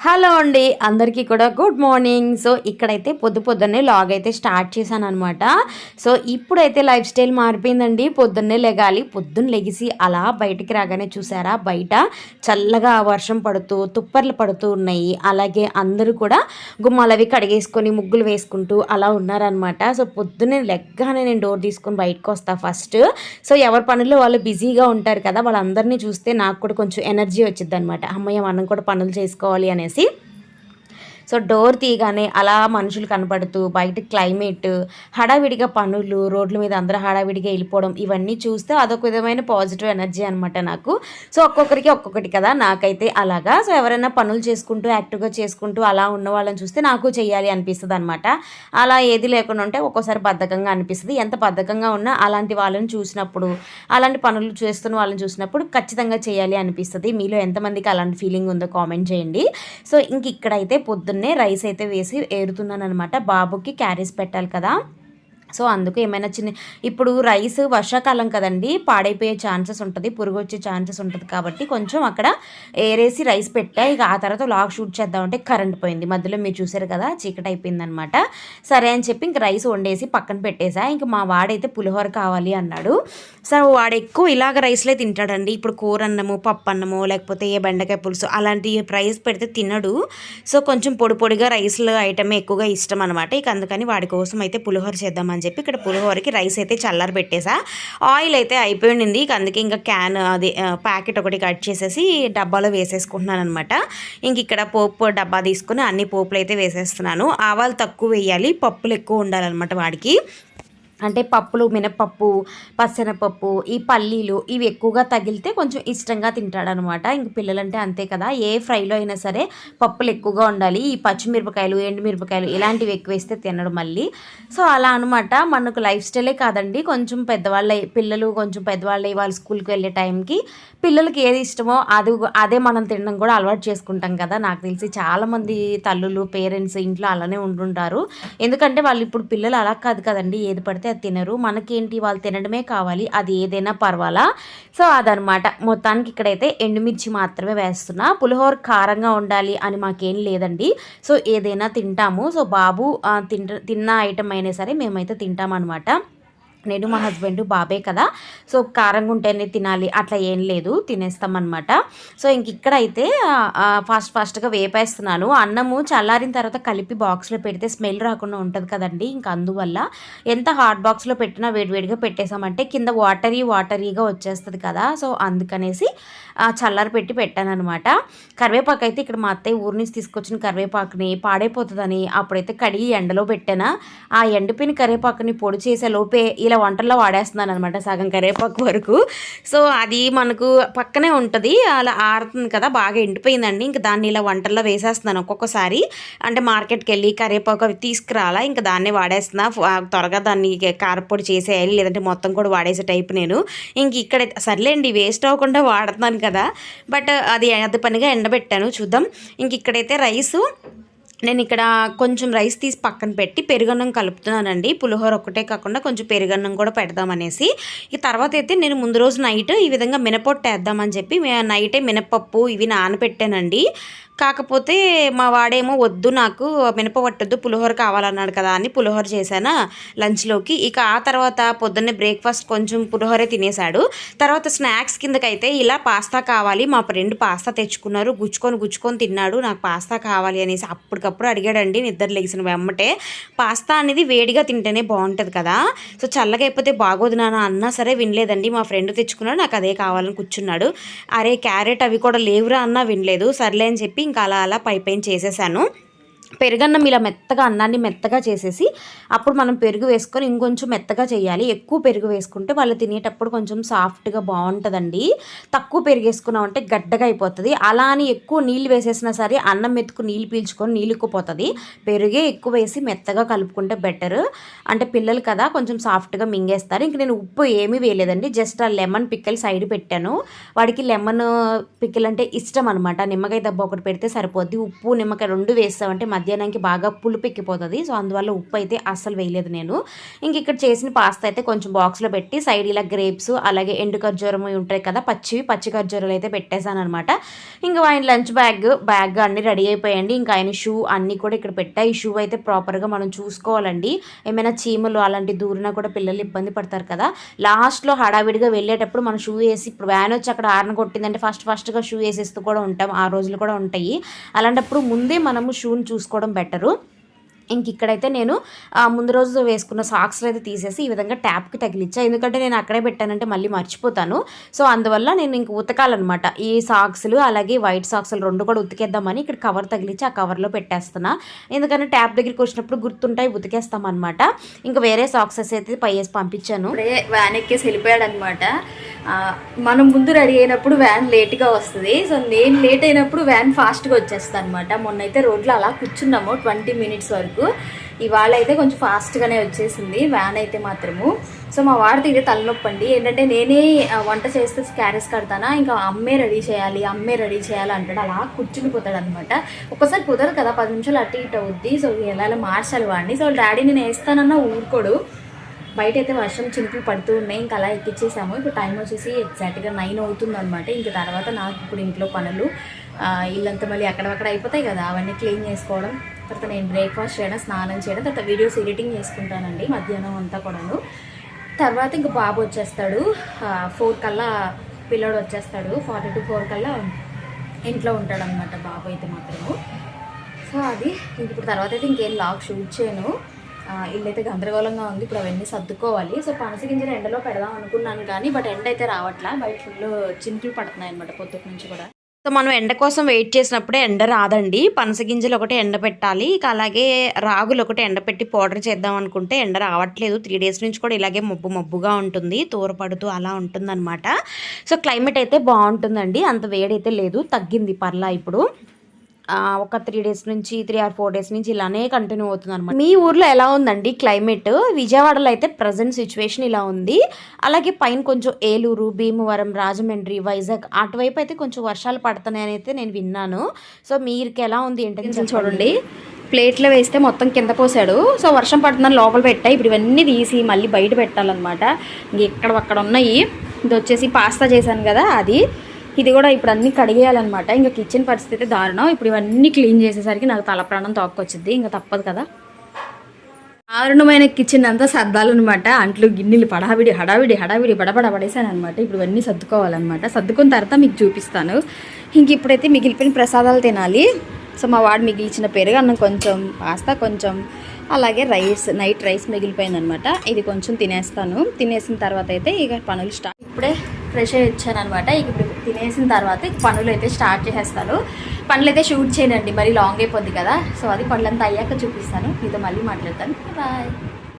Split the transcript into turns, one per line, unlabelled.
Hello అండి అందరికీ కూడా గుడ్ మార్నింగ్. సో ఇక్కడైతే పొద్దు పొద్దున్నే లాగ్ అయితే స్టార్ట్ చేశాను అనమాట సో ఇప్పుడైతే లైఫ్ స్టైల్ మారిపోయిందండి. పొద్దున్నే లెగాలి పొద్దున్న లెగిసి అలా బయటికి రాగానే చూసారా బయట చల్లగా వర్షం పడుతూ తుప్పర్లు పడుతూ ఉన్నాయి. అలాగే అందరూ కూడా గుమ్మాలవి కడిగేసుకొని ముగ్గులు వేసుకుంటూ అలా ఉన్నారనమాట సో పొద్దున్నే లెగ్గానే నేను డోర్ తీసుకొని బయటకు వస్తాను ఫస్ట్. సో ఎవరి పనుల్లో వాళ్ళు బిజీగా ఉంటారు కదా వాళ్ళందరినీ చూస్తే నాకు కూడా కొంచెం ఎనర్జీ వచ్చింది అనమాట అమ్మయ్య మనం కూడా పనులు చేసుకోవాలి అనేది అనేసి సో డోర్ తీయగానే అలా మనుషులు కనపడుతూ బయట క్లైమేట్ హడావిడిగా పనులు రోడ్ల మీద అందరూ హడావిడిగా వెళ్ళిపోవడం ఇవన్నీ చూస్తే అదొక విధమైన పాజిటివ్ ఎనర్జీ అనమాట నాకు. సో ఒక్కొక్కరికి ఒక్కొక్కటి కదా నాకైతే అలాగా. సో ఎవరైనా పనులు చేసుకుంటూ యాక్టివ్గా చేసుకుంటూ అలా ఉన్న వాళ్ళని చూస్తే నాకు చేయాలి అనిపిస్తుంది అనమాట అలా ఏది లేకుండా ఉంటే ఒక్కోసారి బద్ధకంగా అనిపిస్తుంది. ఎంత బద్ధకంగా ఉన్నా అలాంటి వాళ్ళని చూసినప్పుడు అలాంటి పనులు చేస్తున్న వాళ్ళని చూసినప్పుడు ఖచ్చితంగా చేయాలి అనిపిస్తుంది. మీలో ఎంతమందికి అలాంటి ఫీలింగ్ ఉందో కామెంట్ చేయండి. సో ఇంక ఇక్కడైతే పొద్దున్న రైస్ అయితే వేసి ఏరుతున్నాను అనమాట బాబుకి క్యారీస్ పెట్టాలి కదా. సో అందుకు ఏమైనా చిన్న ఇప్పుడు రైస్ వర్షాకాలం కదండి పాడైపోయే ఛాన్సెస్ ఉంటుంది పురుగు వచ్చే ఛాన్సెస్ ఉంటుంది కాబట్టి కొంచెం అక్కడ ఏరేసి రైస్ పెట్టా. ఇక ఆ తర్వాత లాగ్ షూట్ చేద్దామంటే కరెంట్ పోయింది. మధ్యలో మీరు చూసారు కదా చీకటి అయిపోయింది అనమాట సరే అని చెప్పి ఇంక రైస్ వండేసి పక్కన పెట్టేసా. ఇంక మా వాడైతే పులిహోర కావాలి అన్నాడు. సో వాడు ఎక్కువ ఇలాగ రైస్లే తింటాడండి. ఇప్పుడు కూర అన్నము పప్పు అన్నము లేకపోతే ఏ బెండకాయ పులుసు అలాంటి రైస్ పెడితే తినడు. సో కొంచెం పొడి పొడిగా రైస్లు ఐటమే ఎక్కువగా ఇష్టం అనమాట ఇక అందుకని వాడి కోసం అయితే పులిహోర చేద్దామని అని చెప్పి ఇక్కడ పులిహోరకి రైస్ అయితే చల్లారి పెట్టేసా. ఆయిల్ అయితే అయిపోయింది. అందుకే ఇంకా క్యాన్ అది ప్యాకెట్ ఒకటి కట్ చేసేసి డబ్బాలో వేసేసుకుంటున్నాను అనమాట ఇంక ఇక్కడ పోపు డబ్బా తీసుకుని అన్ని పోపులు అయితే వేసేస్తున్నాను. ఆవాలు తక్కువ వేయాలి. పప్పులు ఎక్కువ ఉండాలన్నమాట వాడికి. అంటే పప్పులు మినపప్పు పచ్చెనపప్పు ఈ పల్లీలు ఇవి ఎక్కువగా తగిలితే కొంచెం ఇష్టంగా తింటాడనమాట. ఇంక పిల్లలంటే అంతే కదా ఏ ఫ్రైలో అయినా సరే పప్పులు ఎక్కువగా ఉండాలి. ఈ పచ్చిమిరపకాయలు ఎండుమిరపకాయలు ఇలాంటివి ఎక్కువ వేస్తే తినడు మళ్ళీ. సో అలా అనమాట మనకు లైఫ్ స్టైలే కాదండి. కొంచెం పెద్దవాళ్ళ పిల్లలు కొంచెం పెద్దవాళ్ళు వాళ్ళ స్కూల్కి వెళ్ళే టైంకి పిల్లలకి ఏది ఇష్టమో అది అదే మనం తినడం కూడా అలవాటు చేసుకుంటాం కదా. నాకు తెలిసి చాలామంది తల్లులు పేరెంట్స్ ఇంట్లో అలానే ఉంటుంటారు. ఎందుకంటే వాళ్ళు ఇప్పుడు పిల్లలు అలా కాదు కదండి. ఏది పడితే అది తినరు. మనకేంటి వాళ్ళు తినడమే కావాలి. అది ఏదైనా పర్వాలా? సో అదనమాట మొత్తానికి ఇక్కడైతే ఎండుమిర్చి మాత్రమే వేస్తున్నా. పులిహోర కారంగా ఉండాలి అని మాకేం లేదండి. సో ఏదైనా తింటాము. సో బాబు తింట తిన్న ఐటమ్ అయినా సరే మేమైతే తింటామన్నమాట. నేను మా హస్బెండ్ బాబే కదా. సో కారంగా ఉంటేనే తినాలి అట్లా ఏం లేదు తినేస్తామన్నమాట. సో ఇంక ఇక్కడ అయితే ఫాస్ట్ ఫాస్ట్గా వేపేస్తున్నాను. అన్నము చల్లారిన తర్వాత కలిపి బాక్స్లో పెడితే స్మెల్ రాకుండా ఉంటుంది కదండి. ఇంకా అందువల్ల ఎంత హాట్ బాక్స్లో పెట్టినా వేడివేడిగా పెట్టేసామంటే కింద వాటరీ వాటరీగా వచ్చేస్తుంది కదా. సో అందుకనేసి చల్లారి పెట్టి పెట్టాను అనమాట కరివేపాకు అయితే ఇక్కడ మా అత్తయ్య ఊరి నుంచి తీసుకొచ్చిన కరివేపాకుని పాడైపోతుందని అప్పుడైతే కడిగి ఎండలో పెట్టానా. ఆ ఎండిపోయిన కరివేపాకుని పొడి చేసే లోపే ఇలా వంటల్లో వాడేస్తున్నాను అనమాట సగం కరివేపాకు వరకు. సో అది మనకు పక్కనే ఉంటుంది. అలా ఆడుతుంది కదా బాగా ఎండిపోయిందండి. ఇంకా దాన్ని ఇలా వంటల్లో వేసేస్తున్నాను ఒక్కొక్కసారి. అంటే మార్కెట్కి వెళ్ళి కరివేపాకు అవి తీసుకురాలా ఇంకా దాన్నే వాడేస్తున్నా. త్వరగా దాన్ని కారపొడి చేసేయాలి లేదంటే మొత్తం కూడా వాడేసే టైప్ నేను. ఇంక ఇక్కడ సర్లేండి వేస్ట్ అవ్వకుండా వాడుతున్నాను కదా. బట్ అది అది పనిగా ఎండబెట్టాను చూద్దాం. ఇంక ఇక్కడైతే రైసు నేను ఇక్కడ కొంచెం రైస్ తీసి పక్కన పెట్టి పెరుగన్నం కలుపుతున్నానండి. పులిహోర ఒక్కటే కాకుండా కొంచెం పెరుగన్నం కూడా పెడదామనేసి. ఈ తర్వాత అయితే నేను ముందు రోజు నైట్ ఈ విధంగా మినపొట్టు వేద్దామని చెప్పి నైటే మినపప్పు ఇవి నానబెట్టానండి. కాకపోతే మా వాడేమో వద్దు నాకు మినప పట్టొద్దు పులిహోర కావాలన్నాడు కదా అని పులిహోర చేశానా లంచ్లోకి. ఇక ఆ తర్వాత పొద్దున్నే బ్రేక్ఫాస్ట్ కొంచెం పులిహోరే తినేశాడు. తర్వాత స్నాక్స్ కిందకైతే ఇలా పాస్తా కావాలి మా ఫ్రెండ్ పాస్తా తెచ్చుకున్నారు గుచ్చుకొని గుచ్చుకొని తిన్నాడు నాకు పాస్తా కావాలి అనేసి అప్పటికప్పుడు అడిగాడండి నిద్ర లేచిన వెమ్మటే పాస్తా అనేది వేడిగా తింటేనే బాగుంటుంది కదా. సో చల్లగా అయిపోతే బాగోదు నాన్న అన్నా సరే వినలేదండి మా ఫ్రెండ్ తెచ్చుకున్నాడు నాకు అదే కావాలని కూర్చున్నాడు. అరే క్యారెట్ అవి కూడా లేవురా అన్నా వినలేదు సర్లే అని చెప్పి ఇంకా అలా అలా పై పైన చేసేసాను. పెరుగన్నం ఇలా మెత్తగా అన్నాన్ని మెత్తగా చేసేసి అప్పుడు మనం పెరుగు వేసుకొని ఇంకొంచెం మెత్తగా చేయాలి. ఎక్కువ పెరుగు వేసుకుంటే వాళ్ళు తినేటప్పుడు కొంచెం సాఫ్ట్గా బాగుంటుందండి. తక్కువ పెరుగు వేసుకున్నాం అంటే గడ్డగా అయిపోతుంది. అలా అని ఎక్కువ నీళ్ళు వేసేసినా సరే అన్నం మెతుకు నీళ్ళు పీల్చుకొని నీళ్ళుక్కుపోతుంది పెరుగే ఎక్కువ వేసి మెత్తగా కలుపుకుంటే బెటర్. అంటే పిల్లలు కదా కొంచెం సాఫ్ట్గా మింగేస్తారు. ఇంక నేను ఉప్పు ఏమీ వేయలేదండి. జస్ట్ ఆ లెమన్ పిక్కలు సైడ్ పెట్టాను. వాడికి లెమన్ పిక్కలు అంటే ఇష్టం అనమాట నిమ్మకాయ దెబ్బ ఒకటి పెడితే సరిపోద్ది. ఉప్పు నిమ్మకాయ రెండు వేస్తామంటే మధ్యాహ్నానికి బాగా పులుపు ఎక్కిపోతుంది. సో అందువల్ల ఉప్పు అయితే అస్సలు వేయలేదు నేను. ఇంక ఇక్కడ చేసిన పాస్తా అయితే కొంచెం బాక్స్లో పెట్టి సైడ్ ఇలా గ్రేప్స్ అలాగే ఎండు ఖర్జూరం ఉంటాయి కదా పచ్చివి పచ్చి ఖర్జూరాలు అయితే పెట్టేశాను అనమాట ఇంకా ఆయన లంచ్ బ్యాగ్ బ్యాగ్ అన్నీ రెడీ అయిపోయాయండి ఇంకా ఆయన షూ అన్నీ కూడా ఇక్కడ పెట్టా. ఈ షూ అయితే ప్రాపర్గా మనం చూసుకోవాలండి. ఏమైనా చీమలు అలాంటి దూరినా కూడా పిల్లలు ఇబ్బంది పడతారు కదా. లాస్ట్లో హడావిడిగా వెళ్ళేటప్పుడు మనం షూ వేసి ఇప్పుడు వ్యాన్ వచ్చి అక్కడ ఆరన కొట్టిందంటే ఫస్ట్ ఫస్ట్గా షూ వేసేస్తూ కూడా ఉంటాం. ఆ రోజులు కూడా ఉంటాయి. అలాంటప్పుడు ముందే మనము షూని చూసుకోవడం బెటరు. ఇంక ఇక్కడైతే నేను ముందు రోజు వేసుకున్న సాక్స్లు అయితే తీసేసి ఈ విధంగా ట్యాప్కి తగిలిచ్చా. ఎందుకంటే నేను అక్కడే పెట్టానంటే మళ్ళీ మర్చిపోతాను. సో అందువల్ల నేను ఇంక ఉతకాలన్నమాట. ఈ సాక్స్లు అలాగే వైట్ సాక్స్లు రెండు కూడా ఉతికేద్దామని ఇక్కడ కవర్ తగిలిచ్చి ఆ కవర్లో పెట్టేస్తున్నా. ఎందుకంటే ట్యాప్ దగ్గరికి వచ్చినప్పుడు గుర్తుంటాయి ఉతికేస్తాం అనమాట ఇంకా వేరే సాక్సెస్ అయితే పై వేసి పంపించాను.
వ్యాన్ ఎక్కేసి వెళ్ళిపోయాడు అనమాట మనం ముందు రెడీ అయినప్పుడు వ్యాన్ లేట్గా వస్తుంది. సో నేను లేట్ అయినప్పుడు వ్యాన్ ఫాస్ట్గా వచ్చేస్తాను అనమాట మొన్న అయితే రోడ్లో అలా కూర్చున్నాము ట్వంటీ మినిట్స్ వరకు. ఇవాళ అయితే కొంచెం ఫాస్ట్గానే వచ్చేసింది వ్యాన్ అయితే మాత్రము. సో మా వాడితో ఇదే తలనొప్పి అండి ఏంటంటే నేనే వంట చేస్తే క్యారెస్ కడతానా ఇంకా అమ్మే రెడీ చేయాలి అమ్మే రెడీ చేయాలి అంటాడు. అలా కూర్చుని పోతాడు అనమాట ఒక్కసారి కుదరదు కదా పది నిమిషాలు అటు ఇటు అవుద్ది. సో ఎలా మార్చాలి వాడిని. సో డాడీ నేను వేస్తానన్న ఊరుకోడు. బయట అయితే వర్షం చినుకులు పడుతూ ఉన్నాయి. ఇంకా అలా ఎక్కిచ్చేసాము. ఇప్పుడు టైం వచ్చేసి ఎగ్జాక్ట్గా నైన్ అవుతుందనమాట ఇంకా తర్వాత నాకు ఇప్పుడు ఇంట్లో పనులు ఇల్లంతా మళ్ళీ అక్కడక్కడ అయిపోతాయి కదా అవన్నీ క్లీన్ చేసుకోవడం. తర్వాత నేను బ్రేక్ఫాస్ట్ చేయడం స్నానం చేయడం తర్వాత వీడియోస్ ఎడిటింగ్ చేసుకుంటానండి మధ్యాహ్నం అంతా కూడాను. తర్వాత ఇంక బాబు వచ్చేస్తాడు. ఫోర్ కల్లా పిల్లోడు వచ్చేస్తాడు. ఫార్టీ టు ఫోర్ కల్లా ఇంట్లో ఉంటాడనమాట బాబు అయితే మాత్రము. సో అది ఇంక ఇప్పుడు తర్వాత అయితే ఇంకేం లాగ్ షూట్ చేయను. ఇల్లు అయితే గందరగోళంగా ఉంది. ఇప్పుడు అవన్నీ సర్దుకోవాలి. సో పనస ఎండలో పెడదాం అనుకున్నాను కానీ బట్ ఎండ అయితే రావట్లా. బయట ఫుల్ చింతలు పడుతున్నాయి అనమాట పొద్దుటి నుంచి కూడా.
సో మనం ఎండ కోసం వెయిట్ చేసినప్పుడే ఎండ రాదండి. పనస గింజలు ఒకటి ఎండ పెట్టాలి. ఇక అలాగే రాగులు ఒకటి ఎండ పెట్టి పౌడర్ చేద్దాం అనుకుంటే ఎండ రావట్లేదు. త్రీ డేస్ నుంచి కూడా ఇలాగే మబ్బు మబ్బుగా ఉంటుంది. తూరపడుతూ అలా ఉంటుందన్నమాట. సో క్లైమేట్ అయితే బాగుంటుందండి. అంత వేడైతే లేదు. తగ్గింది పర్లా ఇప్పుడు. ఒక త్రీ డేస్ నుంచి త్రీ ఆర్ ఫోర్ డేస్ నుంచి ఇలానే కంటిన్యూ అవుతుంది అనమాట మీ ఊర్లో ఎలా ఉందండి క్లైమేట్ విజయవాడలో అయితే ప్రజెంట్ సిచ్యువేషన్ ఇలా ఉంది. అలాగే పైన కొంచెం ఏలూరు భీమవరం రాజమండ్రి వైజాగ్ అటువైపు అయితే కొంచెం వర్షాలు పడుతున్నాయని అయితే నేను విన్నాను. సో మీకు ఎలా ఉంది
గింజలు చూడండి. ప్లేట్లో వేస్తే మొత్తం కింద పోసాడు. సో వర్షం పడుతుందని లోపల పెట్టా. ఇప్పుడు ఇవన్నీ తీసి మళ్ళీ బయట పెట్టాలన్నమాట. ఇంక ఇక్కడ అక్కడ ఉన్నాయి. ఇది వచ్చేసి పాస్తా చేశాను కదా అది. ఇది కూడా ఇప్పుడు అన్నీ కడిగేయాలన్నమాట. ఇంకా కిచెన్ పరిస్థితి దారుణం. ఇప్పుడు ఇవన్నీ క్లీన్ చేసేసరికి నాకు తల ప్రాణం తోక్కొచ్చింది. ఇంకా తప్పదు కదా. దారుణమైన కిచెన్ అంతా సర్దాలన్నమాట. అంట్లు గిన్నెలు పడావిడి హడావిడి హడావిడి బడబడ పడేసాను అనమాట ఇప్పుడు ఇవన్నీ సర్దుకోవాలన్నమాట. సర్దుకున్న తర్వాత మీకు చూపిస్తాను. ఇంక ఇప్పుడైతే మిగిలిపోయిన ప్రసాదాలు తినాలి. సో మా వాడు మిగిలిచిన పెరుగన్నం కొంచెం పాస్తా కొంచెం అలాగే రైస్ నైట్ రైస్ మిగిలిపోయిందనమాట ఇది కొంచెం తినేస్తాను. తినేసిన తర్వాత అయితే ఇక పనులు స్టార్ట్. ఇప్పుడే ఫ్రెష్ అయ్యి వచ్చాను అనమాట ఇక ఇప్పుడు తినేసిన తర్వాత పనులు అయితే స్టార్ట్ చేసేస్తాను పనులు అయితే షూట్ చేయనండి మరి లాంగ్ అయిపోద్ది కదా. సో అది పనులంతా అయ్యాక చూపిస్తాను. మీతో మళ్ళీ మాట్లాడతాను. బాయ్